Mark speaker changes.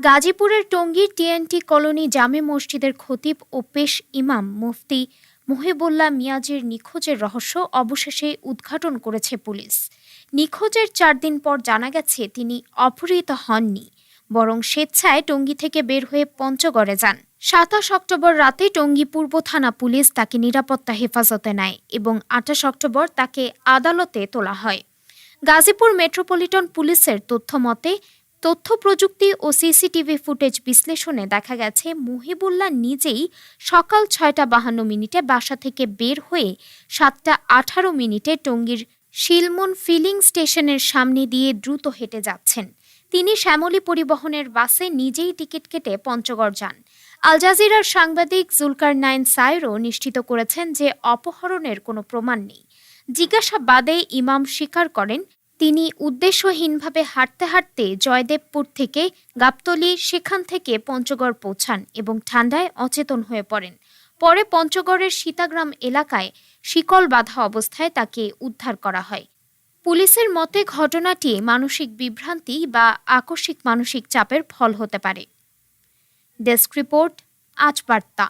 Speaker 1: গাজীপুরের টঙ্গীর TNT colony জামে মসজিদের খতিব ও পেশ ইমাম মুফতি মুহিবুল্লাহ মিয়াজির নিখোঁজের রহস্য অবশেষে উদ্ঘাটন করেছে পুলিশ। নিখোঁজের চার দিন পর জানা গেছে, তিনি অপহৃত হননি, বরং স্বেচ্ছায় টঙ্গী থেকে বের হয়ে পঞ্চগড়ে যান। সাতাশ অক্টোবর রাতে টঙ্গী পূর্ব থানা পুলিশ তাকে নিরাপত্তা হেফাজতে নেয় এবং আঠাশ অক্টোবর তাকে আদালতে তোলা হয়। গাজীপুর মেট্রোপলিটন পুলিশের তথ্য মতে তথ্য প্রযুক্তি ও সিসিটিভি ফুটেজ বিশ্লেষণে দেখা গেছে, মুহিবুল্লাহ নিজেই সকাল ছয়টা বাহান্ন মিনিটে বাসা থেকে বের হয়ে সাতটা আঠারো মিনিটে টঙ্গীর শিলমন ফিলিং স্টেশনের সামনে দিয়ে দ্রুত হেঁটে যাচ্ছেন। তিনি শ্যামলী পরিবহনের বাসে নিজেই টিকিট কেটে পঞ্চগড় যান। আল জাজিরার সাংবাদিক জুলকার নাইন সাইরও নিশ্চিত করেছেন যে, অপহরণের কোনো প্রমাণ নেই। জিজ্ঞাসাবাদে ইমাম স্বীকার করেন তিনি উদ্দেশ্যহীনভাবে হাঁটতে হাঁটতে জয়দেবপুর থেকে গাবতলী সেখান থেকে পঞ্চগড় পৌঁছান এবং ঠান্ডায় অচেতন হয়ে পড়েন। পরে পঞ্চগড়ের সীতাগ্রাম এলাকায় শিকল বাঁধা অবস্থায় তাকে উদ্ধার করা হয়। পুলিশের মতে ঘটনাটি মানসিক বিভ্রান্তি বা আকস্মিক মানসিক চাপের ফল হতে পারে। ডেস্ক রিপোর্ট, আজ বার্তা।